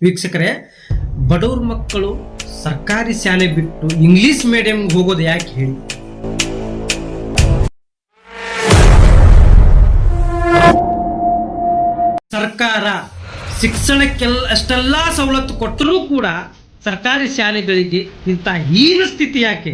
ವೀಕ್ಷಕರೇ, ಬಡವ್ರ ಮಕ್ಕಳು ಸರ್ಕಾರಿ ಶಾಲೆ ಬಿಟ್ಟು ಇಂಗ್ಲಿಷ್ ಮೀಡಿಯಂ ಹೋಗೋದು ಯಾಕೆ ಹೇಳಿ? ಸರ್ಕಾರ ಶಿಕ್ಷಣಕ್ಕೆಲ್ಲ ಅಷ್ಟೆಲ್ಲ ಸವಲತ್ತು ಕೊಟ್ಟರೂ ಕೂಡ ಸರ್ಕಾರಿ ಶಾಲೆಗಳಿಗೆ ಇಂಥ ಹೀನ ಸ್ಥಿತಿ ಯಾಕೆ?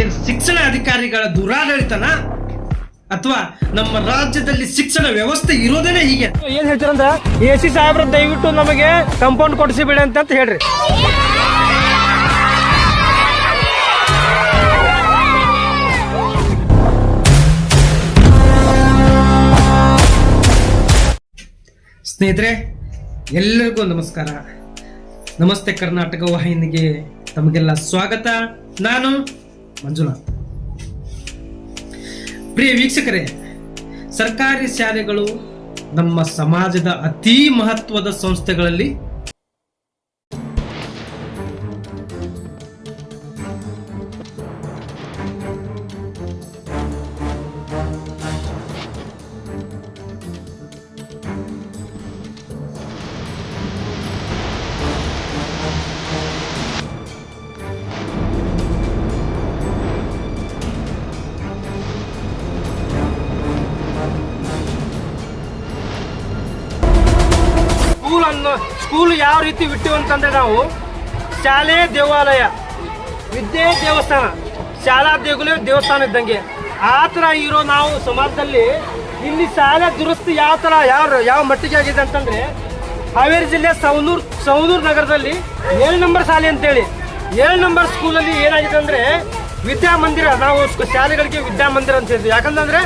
ಏನ್ ಶಿಕ್ಷಣ ಅಧಿಕಾರಿಗಳ ದುರಾಡಳಿತನ? ಅಥವಾ ನಮ್ಮ ರಾಜ್ಯದಲ್ಲಿ ಶಿಕ್ಷಣ ವ್ಯವಸ್ಥೆ ಇರೋದೇನೆ ಹೀಗೆ? ಏನ್ ಹೇಳ್ತೀರಂದ್ರ ಎ ಸಿ ಸಾಹೇಬ್ರ ದಯವಿಟ್ಟು ನಮಗೆ ಕಂಪೌಂಡ್ ಕೊಡಿಸಿ ಬಿಡಿ ಅಂತ ಅಂತ ಹೇಳ್ರಿ. ಸ್ನೇಹಿತರೆ ಎಲ್ಲರಿಗೂ ನಮಸ್ಕಾರ. ನಮಸ್ತೆ ಕರ್ನಾಟಕ ವಾಹಿನಿಗೆ ತಮಗೆಲ್ಲ ಸ್ವಾಗತ. ನಾನು ಮಂಜುನಾಥ್. ಪ್ರಿಯ ವೀಕ್ಷಕರೇ ಸರ್ಕಾರಿ ಶಾಲೆಗಳು ನಮ್ಮ ಸಮಾಜದ ಅತಿ ಮಹತ್ವದ ಸಂಸ್ಥೆಗಳಲ್ಲಿ ಸ್ಕೂಲ್ ಯಾವ ರೀತಿ ಬಿಟ್ಟಿವಿ ಅಂತಂದ್ರೆ ನಾವು ಶಾಲೆ, ದೇವಾಲಯ, ವಿದ್ಯೆ, ದೇವಸ್ಥಾನ. ಶಾಲಾ ದೇಗುಲ, ದೇವಸ್ಥಾನ ಇದ್ದಂಗೆ. ಆ ಥರ ಇರೋ ನಾವು ಸಮಾಜದಲ್ಲಿ ಇಲ್ಲಿ ಶಾಲೆ ದುರಸ್ತಿ ಯಾವ ಥರ, ಯಾವ ಯಾವ ಮಟ್ಟಿಗೆ ಆಗಿದೆ ಅಂತಂದ್ರೆ ಹಾವೇರಿ ಜಿಲ್ಲೆ ಸವನೂರ್ ಸವನೂರ್ ನಗರದಲ್ಲಿ ಏಳು ನಂಬರ್ ಶಾಲೆ ಅಂತೇಳಿ. ಏಳು ನಂಬರ್ ಸ್ಕೂಲಲ್ಲಿ ಏನಾಗಿದೆ ಅಂದರೆ ವಿದ್ಯಾಮಂದಿರ ನಾವು ಶಾಲೆಗಳಿಗೆ ವಿದ್ಯಾಮಂದಿರ ಅಂತ ಹೇಳ್ತೀವಿ. ಯಾಕಂತಂದ್ರೆ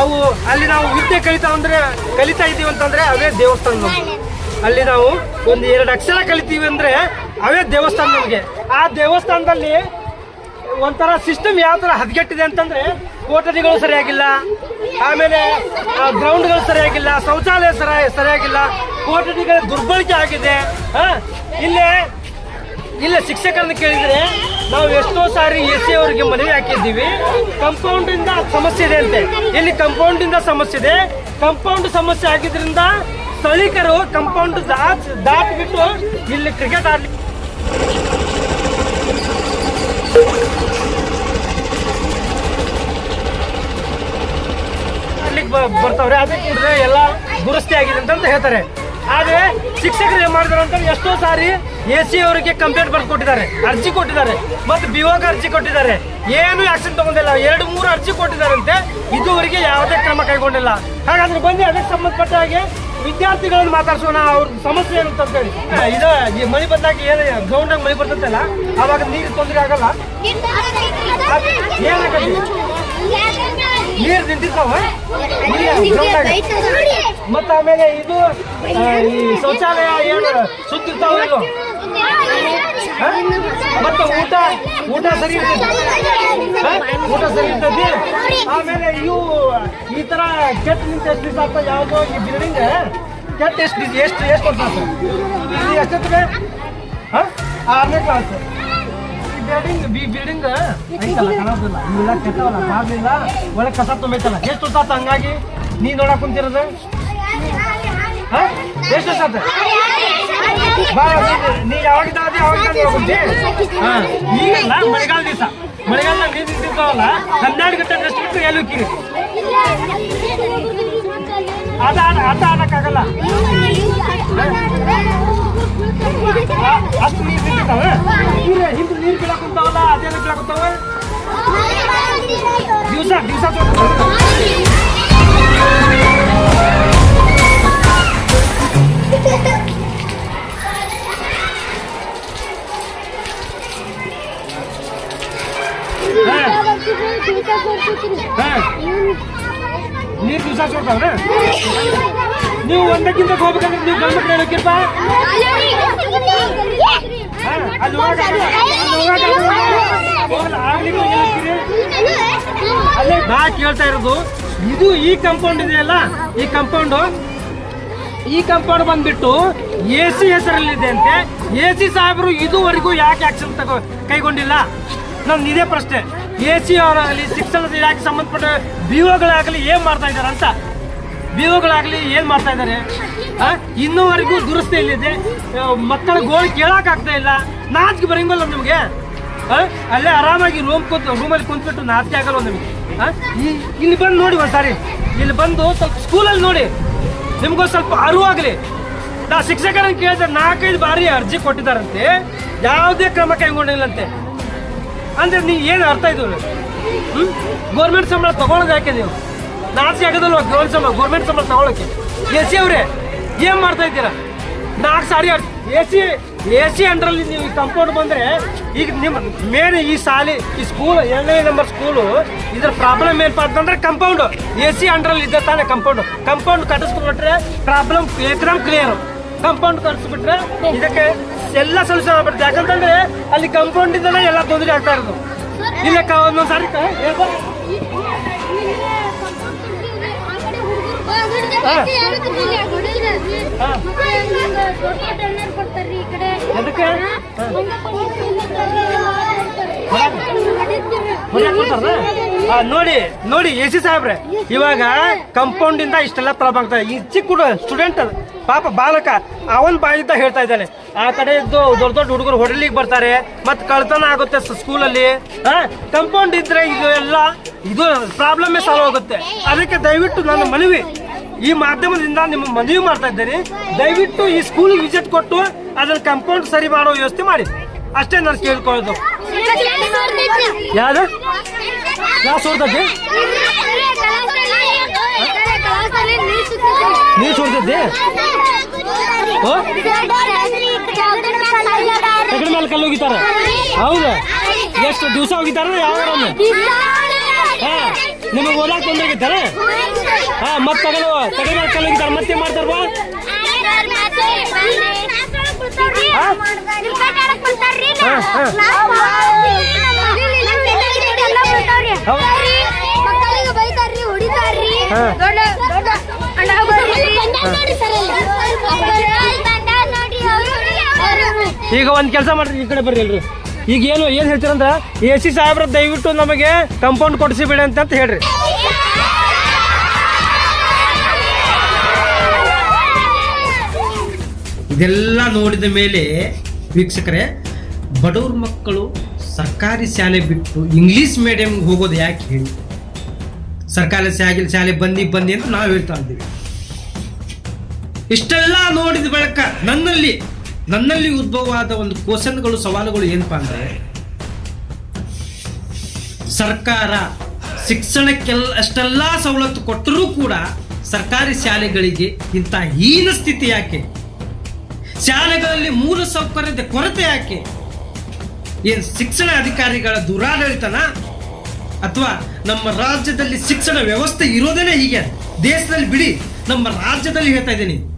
ಅವು ಅಲ್ಲಿ ನಾವು ವಿದ್ಯೆ ಕಲಿತಾ ಅಂದರೆ, ಕಲಿತಾ ಇದ್ದೀವಿ ಅಂತಂದ್ರೆ ಅವೇ ದೇವಸ್ಥಾನ. ಅಲ್ಲಿ ನಾವು ಒಂದು ಎರಡು ಅಕ್ಷರ ಕಲಿತೀವಿ ಅಂದ್ರೆ ಅವೇ ದೇವಸ್ಥಾನ ನಮಗೆ. ಆ ದೇವಸ್ಥಾನದಲ್ಲಿ ಒಂಥರ ಸಿಸ್ಟಮ್ ಯಾವ ಥರ ಹದಗೆಟ್ಟಿದೆ ಅಂತಂದ್ರೆ ಕೋಟರಿಗಳು ಸರಿಯಾಗಿಲ್ಲ, ಆಮೇಲೆ ಗ್ರೌಂಡ್ಗಳು ಸರಿಯಾಗಿಲ್ಲ, ಶೌಚಾಲಯ ಸರ, ಸರಿಯಾಗಿಲ್ಲ, ಕೋಟರಿಗಳ ದುರ್ಬಳಕೆ ಆಗಿದೆ. ಹಾಂ? ಇಲ್ಲೇ ಇಲ್ಲೇ ಶಿಕ್ಷಕರನ್ನು ಕೇಳಿದ್ರೆ ನಾವು ಎಷ್ಟೋ ಸಾರಿ ಎ ಸಿ ಅವರಿಗೆ ಮನವಿ ಹಾಕಿದ್ದೀವಿ. ಕಂಪೌಂಡಿಂದ ಸಮಸ್ಯೆ ಇದೆ ಅಂತೆ. ಇಲ್ಲಿ ಕಂಪೌಂಡಿಂದ ಸಮಸ್ಯೆ ಇದೆ? ಕಂಪೌಂಡ್ ಸಮಸ್ಯೆ ಆಗಿದ್ರಿಂದ ಸ್ಥಳೀಕರು ಕಂಪೌಂಡ್ ದಾಟ್ ದಾಟ್ಬಿಟ್ಟು ಇಲ್ಲಿ ಕ್ರಿಕೆಟ್ ಆಡ್ಲಿ ಆಡ್ಲಿಕ್ಕೆ ಬರ್ತಾವ್ರೆ. ಅದಕ್ಕೆ ಎಲ್ಲ ದುರಸ್ತಿ ಆಗಿದೆ ಅಂತ ಹೇಳ್ತಾರೆ. ಆದ್ರೆ ಶಿಕ್ಷಕರು ಏನ್ ಮಾಡಿದಾರೆ ಅಂತ ಎಷ್ಟೋ ಸಾರಿ ಎ ಸಿ ಅವರಿಗೆ ಕಂಪ್ಲೇಂಟ್ ಬರ್ದು ಕೊಟ್ಟಿದ್ದಾರೆ. ಅರ್ಜಿ ಕೊಟ್ಟಿದ್ದಾರೆ. ಮತ್ತೆ ಬಿವಾಗ ಅರ್ಜಿ ಕೊಟ್ಟಿದ್ದಾರೆ. ಏನು ಆಕ್ಷನ್ ತಗೊಂಡಿಲ್ಲ. ಎರಡು ಮೂರು ಅರ್ಜಿ ಕೊಟ್ಟಿದ್ದಾರಂತೆ. ಇದುವರೆಗೆ ಯಾವುದೇ ಕ್ರಮ ಕೈಗೊಂಡಿಲ್ಲ. ಹಾಗಾದ್ರೆ ಬನ್ನಿ ಅದಕ್ಕೆ ಸಂಬಂಧಪಟ್ಟ ಹಾಗೆ ವಿದ್ಯಾರ್ಥಿಗಳನ್ನು ಮಾತಾಡ್ಸೋಣ. ಅವ್ರ ಸಮಸ್ಯೆ ಏನು ಅಂತ ಹೇಳಿ. ಇದು ಈ ಮಳೆ ಬಂದಾಗ ಏನು ಗ್ರೌಂಡಾಗ ಮಳೆ ಬರ್ತಂತಲ್ಲ ಅವಾಗ ನೀರು ತೊಂದರೆ ಆಗಲ್ಲ. ನೀರು ನಿಂತಿರ್ತಾವ? ಮತ್ತೆ ಆಮೇಲೆ ಇದು ಈ ಶೌಚಾಲಯ ಏನು ಸುತ್ತಿರ್ತಾವ ಇಲ್ಲೋ? ಮತ್ತೆ ಊಟ ಊಟ ಸರಿ? ಊಟ ಸರಿ ಇರ್ತೈತಿ ಆಮೇಲೆ ಇವು ಈ ತರ ಕೆಟ್ಟ ನಿಂತ ಎಷ್ಟು ದಿವಸ ಯಾವ್ದೋ ಈ ಬಿಲ್ಡಿಂಗ್ ಕೆಟ್ಟ ಎಷ್ಟು ಎಷ್ಟು ಎಷ್ಟು ಆಯ್ತು? ಇದು ಎಷ್ಟೊತ್ತಿಗೆ? ಹ? ಆರನೇ ಕ್ಲಾಸ್ ಬಿಲ್ಡಿಂಗ್ ಬಿ ಬಿಲ್ಡಿಂಗ್ ಐತಲ್ಲ ಕಾಣೋದಿಲ್ಲ. ಇವೆಲ್ಲ ಕೆಟ್ಟವಲ್ಲ ಕಾಡ್ಲಿಲ್ಲ ಒಳ್ಳೆ ಕಸ ತುಂಬೈತಲ್ಲ. ಎಷ್ಟು ತಾತ ಹಂಗಾಗಿ? ನೀ ನೋಡಕ್ ಕುಂತಿರೋದು? ಎಷ್ಟು? ಬಾ ನೀ- ಯಾವಾಗಿದ್ದ ಯಾವಾಗ ಹಾ. ಮಳೆಗಾಲ ದಿವಸ. ಮಳೆಗಾಲ ನೀರು ನಿಂತಿರ್ತಾವಲ್ಲ ಹನ್ನೆರಡು ಗಂಟೆ ಅಷ್ಟು ಬಿಟ್ಟು ಎಲ್ಲಿ ಅದ ಅದ ಆ, ಅಷ್ಟು ನೀರು ನಿಂತಿರ್ತಾವ ನೀರು ಹಿಂದೆ ನೀರು ಬೀಳಕ್ ಕುಂತಾವಲ್ಲ ಅದೇನು ಬೀಳಕ್ ಕುಂತಾವ ದಿವಸ ದಿವಸ ನೀರು ದಿವಸ ಸೋಡ್ತಾವ್ರೆ ನೀವು ಒಂದಕ್ಕಿಂತ ಹೋಗ್ಬೇಕಂದ್ರೆ ನೀವು ಗಂಡ ಹೇಳಕ್ಕಿಪ್ಪ ನಾ ಕೇಳ್ತಾ ಇರೋದು, ಇದು ಈ ಕಾಂಪೌಂಡ್ ಇದೆಯಲ್ಲ? ಈ ಕಂಪೌಂಡ್ ಈ ಕಂಪೌಂಡ್ ಬಂದ್ಬಿಟ್ಟು ಎ ಸಿ ಹೆಸರಲ್ಲಿದೆ ಅಂತೆ. ಎ ಸಿ ಸಾಹೇಬರು ಇದುವರೆಗೂ ಯಾಕೆ ಆಕ್ಷನ್ ತಗೋ ಕೈಗೊಂಡಿಲ್ಲ? ನಂದು ಇದೇ ಪ್ರಶ್ನೆ. ಎ ಸಿ ಅವರಾಗಲಿ ಶಿಕ್ಷಣದ ಇಲಾಖೆ ಸಂಬಂಧಪಟ್ಟ ಬಿ ಓಗಳಾಗಲಿ ಏನು ಮಾಡ್ತಾ ಇದ್ದಾರೆ ಅಂತ. ಬಿ ಒಗಳಾಗಲಿ ಏನ್ ಮಾಡ್ತಾ ಇದ್ದಾರೆ? ಇನ್ನೂವರೆಗೂ ದುರಸ್ತಿ ಇಲ್ಲಿದೆ. ಮಕ್ಕಳ ಗೋಳು ಕೇಳಕ್ ಇಲ್ಲ. ನಾಚಿಕೆ ಬರಂಗಲ್ಲ ನಿಮಗೆ? ಅಲ್ಲೇ ಆರಾಮಾಗಿ ರೂಮ್ ಕೂತ್ ರೂಮಲ್ಲಿ ಕುಂತ್ಬಿಟ್ಟು ನಾಚಿಕೆ ಆಗಲ್ಲ ನಿಮಗೆ? ಇಲ್ಲಿ ಬಂದು ನೋಡಿ ಒಂದ್ಸಾರಿ. ಇಲ್ಲಿ ಬಂದು ಸ್ವಲ್ಪ ಸ್ಕೂಲಲ್ಲಿ ನೋಡಿ. ನಿಮ್ಗೂ ಸ್ವಲ್ಪ ಅರಿವಾಗಲಿ ನಾ ಶಿಕ್ಷಕರನ್ನ ಕೇಳಿದ್ರೆ ನಾಲ್ಕೈದು ಬಾರಿ ಅರ್ಜಿ ಕೊಟ್ಟಿದ್ದಾರಂತೆ. ಯಾವುದೇ ಕ್ರಮ ಕೈಗೊಂಡಿಲ್ಲಂತೆ. ಅಂದ್ರೆ ನೀವು ಏನು ಅರ್ಥ ಇದ್ದೀವಿ ಗೌರ್ಮೆಂಟ್ ಸಂಬಳ ತಗೊಳ್ಳೋದು ಯಾಕೆ ನೀವು? ನಾಚಿಕೆ ಆಗೋದಲ್ವ ಗೌರ್ಮೆಂಟ್ ಸಂಬಳ ಗೌರ್ಮೆಂಟ್ ಸಂಬಳ ತಗೊಳಕ್ಕೆ. ಎ ಸಿ ಅವರೇ ಏನು ಮಾಡ್ತಾ ಇದ್ದೀರಾ? ನಾಲ್ಕು ಸಾರಿ ಎ ಸಿ ಎ ಸಿ ಅಂಡ್ರಲ್ಲಿ ನೀವು ಕಂಪೌಂಡ್ ಬಂದರೆ ಈಗ ನಿಮ್ಮ ಮೇನ್ ಈ ಸಾಲಿ ಈ ಸ್ಕೂಲ್ ಎರಡನೇ ನಂಬರ್ ಸ್ಕೂಲು ಇದ್ರ ಪ್ರಾಬ್ಲಮ್ ಏನಪ್ಪ ಅಂತಂದ್ರೆ ಕಂಪೌಂಡು ಎ ಸಿ ಅಂಡ್ರಲ್ಲಿ ಇದ್ದ ತಾನೇ ಕಂಪೌಂಡ್ ಕಂಪೌಂಡ್ ಕಟ್ಟಿಸ್ಕೊಂಡ್ಬಿಟ್ರೆ ಪ್ರಾಬ್ಲಮ್ ಎಕ್ರಮ್ ಕ್ಲಿಯರ್ ಕಂಪೌಂಡ್ ಕಟ್ಟಿಸ್ಬಿಟ್ರೆ ಇದಕ್ಕೆ ಎಲ್ಲ ಸೊಲ್ಯೂಷನ್ ಆಗ್ಬಿಡುತ್ತೆ. ಯಾಕಂತಂದ್ರೆ ಅಲ್ಲಿ ಕಂಪೌಂಡ್ ಇಂದಲೇ ಎಲ್ಲ ತೊಂದರೆ ಆಗ್ತಾ ಇರೋದು. ಸಾರಿ ಕ- ನೋಡಿ ನೋಡಿ ಎ ಸಿ ಸಾಹೇಬ್ರೆ ಇವಾಗ ಕಂಪೌಂಡ್ ಇಂದ ಇಷ್ಟೆಲ್ಲ ಪ್ರಾಬ್ಲಮ್ ಆಗ್ತದೆ. ಈ ಚಿಕ್ಕ ಸ್ಟೂಡೆಂಟ್ ಪಾಪ ಬಾಲಕ ಅವನ್ ಬಾಯಿಂದ ಹೇಳ್ತಾ ಇದ್ದಾನೆ. ಆ ಕಡೆ ಇದ್ದು ದೊಡ್ಡ ದೊಡ್ಡ ಹುಡುಗರು ಹೊಡಲಿಕ್ಕೆ ಬರ್ತಾರೆ. ಮತ್ತೆ ಕಳ್ತನ ಆಗುತ್ತೆ ಸ್ಕೂಲಲ್ಲಿ ಕಂಪೌಂಡ್ ಇದ್ರೆ ಇದು ಎಲ್ಲ ಇದು ಪ್ರಾಬ್ಲಮ್ಮೇ ಸಾಲ್ವ್ ಆಗುತ್ತೆ. ಅದಕ್ಕೆ ದಯವಿಟ್ಟು ನನ್ನ ಮನವಿ. ಈ ಮಾಧ್ಯಮದಿಂದ ನಿಮ್ಮ ಮನವಿ ಮಾಡ್ತಾ ಇದ್ದೇನೆ. ದಯವಿಟ್ಟು ಈ ಸ್ಕೂಲ್ ವಿಸಿಟ್ ಕೊಟ್ಟು ಅದನ್ನ ಕಂಪೌಂಡ್ ಸರಿ ಮಾಡೋ ವ್ಯವಸ್ಥೆ ಮಾಡಿ. ಅಷ್ಟೇ ನಾನು ಕೇಳ್ಕೊಳ್ಳೋದು. ಯಾವ್ದು? ಯಾವ ಸೋರ್ತೈತಿ ನೀರು ಸುಡ್ತೈತಿ ಓ ತಗಡ ಮೇಲೆ ಕಲ್ಲು ಹೋಗಿತಾರ ಹೌದಾ? ಎಷ್ಟು ದಿವಸ ಹೋಗಿತಾರ ಯಾವ ಹಾ. ನಿಮಗೆ ಓದಾಕ್ ಬಂದಾಗಿತ್ತಾರ ಹಾ, ಮತ್ತೆ ತಗೋ ಕಲ್ಲು ಹೋಗಿತಾರ ಮತ್ತೆ ಮಾಡ್ತಾರ ಈಗ ಒಂದ್ ಕೆಲಸ ಮಾಡ್ರಿ, ಈ ಕಡೆ ಬರ್ರಿ ಎಲ್ರು. ಈಗ ಏನು, ಏನ್ ಹೇಳ್ತೀರಂದ್ರ ಎ ಸಿ ಸಾಹೇಬ್ರ ದಯವಿಟ್ಟು ನಮಗೆ ಕಂಪೌಂಡ್ ಕೊಡಿಸಿ ಬಿಡಿ ಅಂತ ಹೇಳ್ರಿ. ಇದೆಲ್ಲ ನೋಡಿದ ಮೇಲೆ ವೀಕ್ಷಕರೇ, ಬಡವ್ರ ಮಕ್ಕಳು ಸರ್ಕಾರಿ ಶಾಲೆ ಬಿಟ್ಟು ಇಂಗ್ಲೀಷ್ ಮೀಡಿಯಂ ಹೋಗೋದು ಯಾಕೆ ಹೇಳಿ? ಸರ್ಕಾರಿ ಶಾಲೆ ಶಾಲೆ ಬಂದಿ ಬಂದಿ ಅಂತ ನಾವು ಹೇಳ್ತಾ ಇದ್ದೀವಿ. ಇಷ್ಟೆಲ್ಲ ನೋಡಿದ ಬಳಿಕ ನನ್ನಲ್ಲಿ ನನ್ನಲ್ಲಿ ಉದ್ಭವ ಆದ ಒಂದು ಕ್ವಶನ್ಗಳು, ಸವಾಲುಗಳು ಏನಪ್ಪಾ ಅಂದ್ರೆ, ಸರ್ಕಾರ ಶಿಕ್ಷಣಕ್ಕೆಲ್ಲ ಅಷ್ಟೆಲ್ಲ ಸವಲತ್ತು ಕೊಟ್ಟರೂ ಕೂಡ ಸರ್ಕಾರಿ ಶಾಲೆಗಳಿಗೆ ಇಂಥ ಹೀನ ಸ್ಥಿತಿ ಯಾಕೆ? ಶಾಲೆಗಳಲ್ಲಿ ಮೂಲ ಸೌಕರ್ಯದ ಕೊರತೆ ಯಾಕೆ? ಏನು ಶಿಕ್ಷಣ ಅಧಿಕಾರಿಗಳ ದುರಾಡಳಿತನ? ಅಥವಾ ನಮ್ಮ ರಾಜ್ಯದಲ್ಲಿ ಶಿಕ್ಷಣ ವ್ಯವಸ್ಥೆ ಇರೋದೇನೆ ಹೀಗೆ? ದೇಶದಲ್ಲಿ ಬಿಡಿ, ನಮ್ಮ ರಾಜ್ಯದಲ್ಲಿ ಹೇಳ್ತಾ ಇದ್ದೀನಿ.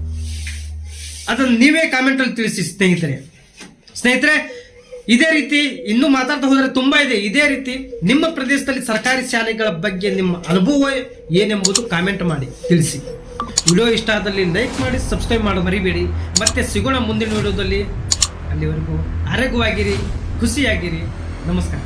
ಅದನ್ನು ನೀವೇ ಕಾಮೆಂಟಲ್ಲಿ ತಿಳಿಸಿ, ಸ್ನೇಹಿತರೆ. ಸ್ನೇಹಿತರೆ, ಇದೇ ರೀತಿ ಇನ್ನೂ ಮಾತಾಡ್ತಾ ಹೋದರೆ ತುಂಬಾ ಇದೆ. ಇದೇ ರೀತಿ ನಿಮ್ಮ ಪ್ರದೇಶದಲ್ಲಿ ಸರ್ಕಾರಿ ಶಾಲೆಗಳ ಬಗ್ಗೆ ನಿಮ್ಮ ಅನುಭವ ಏನೆಂಬುದು ಕಾಮೆಂಟ್ ಮಾಡಿ, ತಿಳಿಸಿ. ವಿಡಿಯೋ ಇಷ್ಟ ಆದಲ್ಲಿ ಲೈಕ್ ಮಾಡಿ ಸಬ್ಸ್ಕ್ರೈಬ್ ಮಾಡಿ ಮರಿಬೇಡಿ. ಮತ್ತೆ ಸಿಗೋಣ ಮುಂದಿನ ವಿಡಿಯೋದಲ್ಲಿ. ಅಲ್ಲಿವರೆಗೂ ಆರೋಗ್ಯವಾಗಿರಿ, ಖುಷಿಯಾಗಿರಿ. ನಮಸ್ಕಾರ.